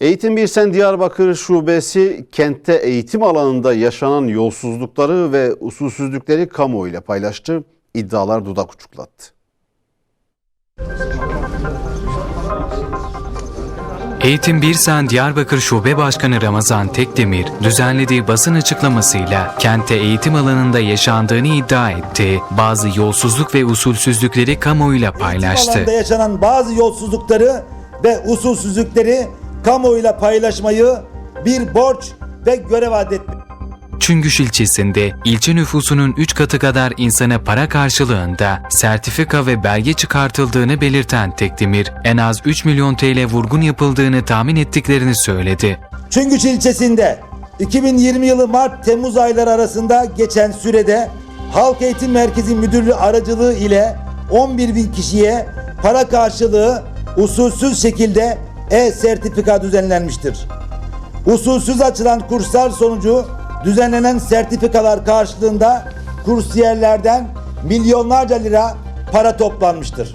Eğitim Birsen Diyarbakır Şubesi kentte eğitim alanında yaşanan yolsuzlukları ve usulsüzlükleri kamuoyuyla paylaştı. İddialar dudak uçuklattı. Eğitim Birsen Diyarbakır Şube Başkanı Ramazan Tekdemir düzenlediği basın açıklamasıyla kente eğitim alanında yaşandığını iddia etti. Bazı yolsuzluk ve usulsüzlükleri kamuoyuyla paylaştı. alanda yaşanan bazı yolsuzlukları ve usulsüzlükleri kamuoyuyla paylaşmayı bir borç ve görev adetti. Çüngüş ilçesinde ilçe nüfusunun 3 katı kadar insana para karşılığında sertifika ve belge çıkartıldığını belirten Tekdemir, en az 3 milyon TL vurgun yapıldığını tahmin ettiklerini söyledi. Çüngüç ilçesinde 2020 yılı Mart-Temmuz ayları arasında geçen sürede Halk Eğitim Merkezi Müdürlüğü aracılığı ile 11 bin kişiye para karşılığı usulsüz şekilde e-sertifika düzenlenmiştir. Usulsüz açılan kurslar sonucu düzenlenen sertifikalar karşılığında kursiyerlerden milyonlarca lira para toplanmıştır.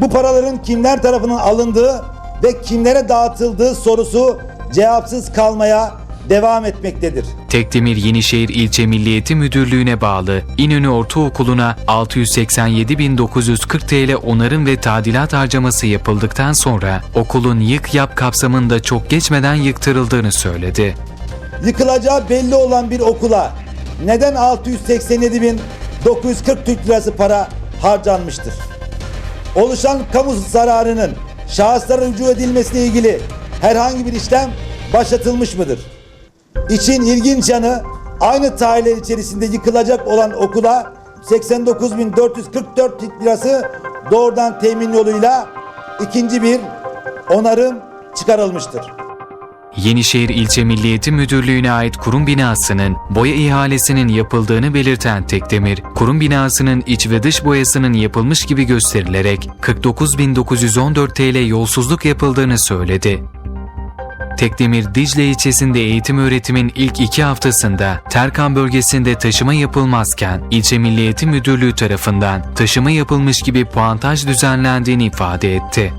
Bu paraların kimler tarafından alındığı ve kimlere dağıtıldığı sorusu cevapsız kalmaya devam etmektedir. Tekdemir Yenişehir İlçe Milli Eğitim Müdürlüğü'ne bağlı İnönü Ortaokulu'na 687.940 TL onarım ve tadilat harcaması yapıldıktan sonra okulun yık yap kapsamında çok geçmeden yıktırıldığını söyledi. Yıkılacağı belli olan bir okula neden 687.940 Türk lirası para harcanmıştır? Oluşan kamu zararının şahıslara rücu edilmesiyle ilgili herhangi bir işlem başlatılmış mıdır? İçin ilginç yanı aynı tarihler içerisinde yıkılacak olan okula 89.444 Türk lirası doğrudan temin yoluyla ikinci bir onarım çıkarılmıştır. Yenişehir İlçe Milli Eğitim Müdürlüğü'ne ait kurum binasının boya ihalesinin yapıldığını belirten Tekdemir, kurum binasının iç ve dış boyasının yapılmış gibi gösterilerek 49.914 TL yolsuzluk yapıldığını söyledi. Tekdemir, Dicle ilçesinde eğitim öğretimin ilk iki haftasında Terkan bölgesinde taşıma yapılmazken İlçe Milli Eğitim Müdürlüğü tarafından taşıma yapılmış gibi puantaj düzenlendiğini ifade etti.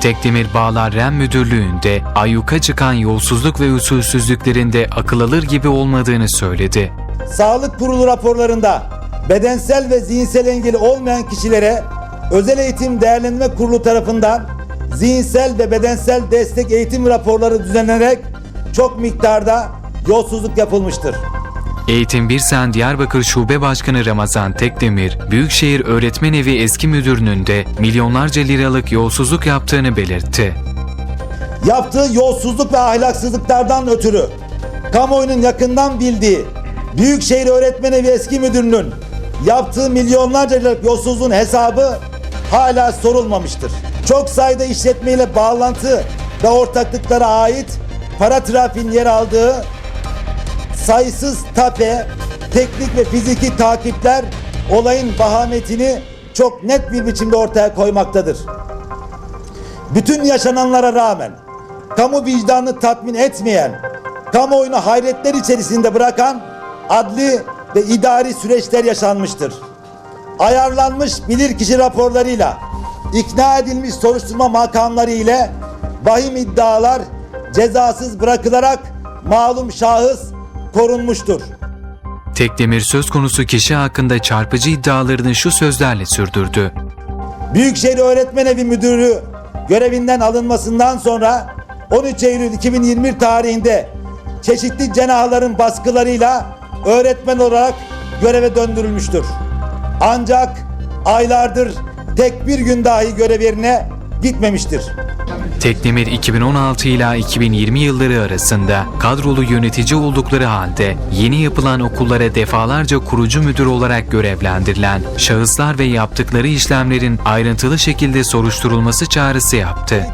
Tekdemir Bağlar Rem Müdürlüğü'nde ayyuka çıkan yolsuzluk ve usulsüzlüklerinde akıl alır gibi olmadığını söyledi. Sağlık Kurulu raporlarında bedensel ve zihinsel engeli olmayan kişilere Özel Eğitim Değerlendirme Kurulu tarafından zihinsel ve bedensel destek eğitim raporları düzenlenerek çok miktarda yolsuzluk yapılmıştır. Eğitim Birsen Diyarbakır Şube Başkanı Ramazan Tekdemir, Büyükşehir Öğretmen Evi eski müdürünün de milyonlarca liralık yolsuzluk yaptığını belirtti. Yaptığı yolsuzluk ve ahlaksızlıklardan ötürü kamuoyunun yakından bildiği Büyükşehir Öğretmen Evi eski müdürünün yaptığı milyonlarca liralık yolsuzluğun hesabı hala sorulmamıştır. Çok sayıda işletmeyle bağlantı ve ortaklıklara ait para trafiğinin yer aldığı sayısız tape, teknik ve fiziki takipler olayın vahametini çok net bir biçimde ortaya koymaktadır. Bütün yaşananlara rağmen kamu vicdanını tatmin etmeyen, kamuoyunu hayretler içerisinde bırakan adli ve idari süreçler yaşanmıştır. Ayarlanmış bilirkişi raporlarıyla, ikna edilmiş soruşturma makamları ile vahim iddialar cezasız bırakılarak malum şahıs korunmuştur. Tekdemir söz konusu kişi hakkında çarpıcı iddialarını şu sözlerle sürdürdü. Büyükşehir Öğretmen Evi Müdürü görevinden alınmasından sonra 13 Eylül 2021 tarihinde çeşitli cenahların baskılarıyla öğretmen olarak göreve döndürülmüştür. Ancak aylardır tek bir gün dahi görev yerine gitmemiştir. Tekdemir 2016 ila 2020 yılları arasında kadrolu yönetici oldukları halde yeni yapılan okullara defalarca kurucu müdür olarak görevlendirilen şahıslar ve yaptıkları işlemlerin ayrıntılı şekilde soruşturulması çağrısı yaptı.